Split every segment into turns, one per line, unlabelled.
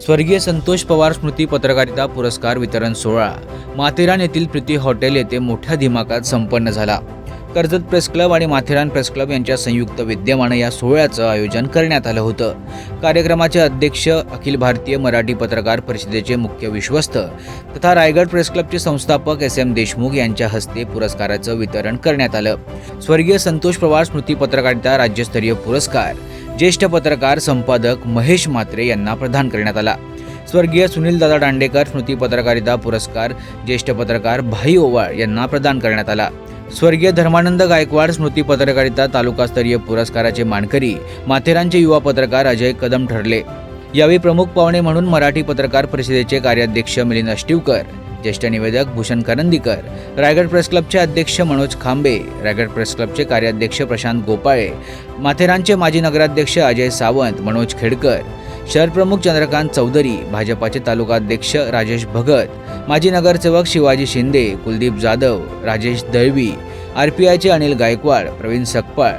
स्वर्गीय संतोष पवार स्मृती पत्रकारिता पुरस्कार वितरण सोहळा. माथेरान येथील प्रीती हॉटेल येथे मोठ्या दिमाकात संपन्न झाला. कर्जत प्रेस क्लब आणि माथेरान प्रेस क्लब यांच्या संयुक्त विद्यमानं या सोहळ्याचं आयोजन करण्यात आलं होतं. कार्यक्रमाचे अध्यक्ष अखिल भारतीय मराठी पत्रकार परिषदेचे मुख्य विश्वस्त तथा रायगड प्रेस क्लबचे संस्थापक एस एम देशमुख यांच्या हस्ते पुरस्काराचं वितरण करण्यात आलं. स्वर्गीय संतोष पवार स्मृती पत्रकारिता राज्यस्तरीय पुरस्कार ज्येष्ठ पत्रकार संपादक महेश म्हात्रे यांना प्रदान करण्यात आला. स्वर्गीय सुनीलदादा दांडेकर स्मृती पत्रकारिता पुरस्कार ज्येष्ठ पत्रकार भाई ओवाळ यांना प्रदान करण्यात आला. स्वर्गीय धर्मानंद गायकवाड स्मृती पत्रकारिता तालुकास्तरीय पुरस्काराचे मानकरी माथेरानचे युवा पत्रकार अजय कदम ठरले. यावेळी प्रमुख पाहुणे म्हणून मराठी पत्रकार परिषदेचे कार्याध्यक्ष मिलिंद अष्टिवकर ज्येष्ठ निवेदक भूषण करंदीकर रायगड प्रेस क्लबचे अध्यक्ष मनोज खांबे रायगड प्रेस क्लबचे कार्याध्यक्ष प्रशांत गोपाळे माथेरानचे माजी नगराध्यक्ष अजय सावंत मनोज खेडकर शहर प्रमुख चंद्रकांत चौधरी भाजपाचे तालुकाध्यक्ष राजेश भगत माजी नगरसेवक शिवाजी शिंदे कुलदीप जाधव राजेश दळवी आर पी आयचे अनिल गायकवाड प्रवीण सकपाळ.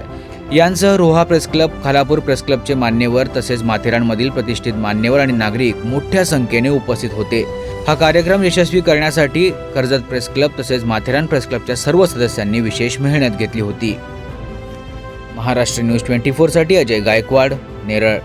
यांसह Roha press club Khalapur press क्लबचे मान्यवर तसेच माथेरानमधील प्रतिष्ठित मान्यवर आणि नागरिक मोठ्या संख्येने उपस्थित होते. हा कार्यक्रम यशस्वी करण्यासाठी कर्जत प्रेस क्लब तसेच माथेरान प्रेस क्लबच्या सर्व सदस्यांनी विशेष मेहनत घेतली होती. महाराष्ट्र न्यूज ट्वेंटी फोरसाठी अजय गायकवाड नेरळ.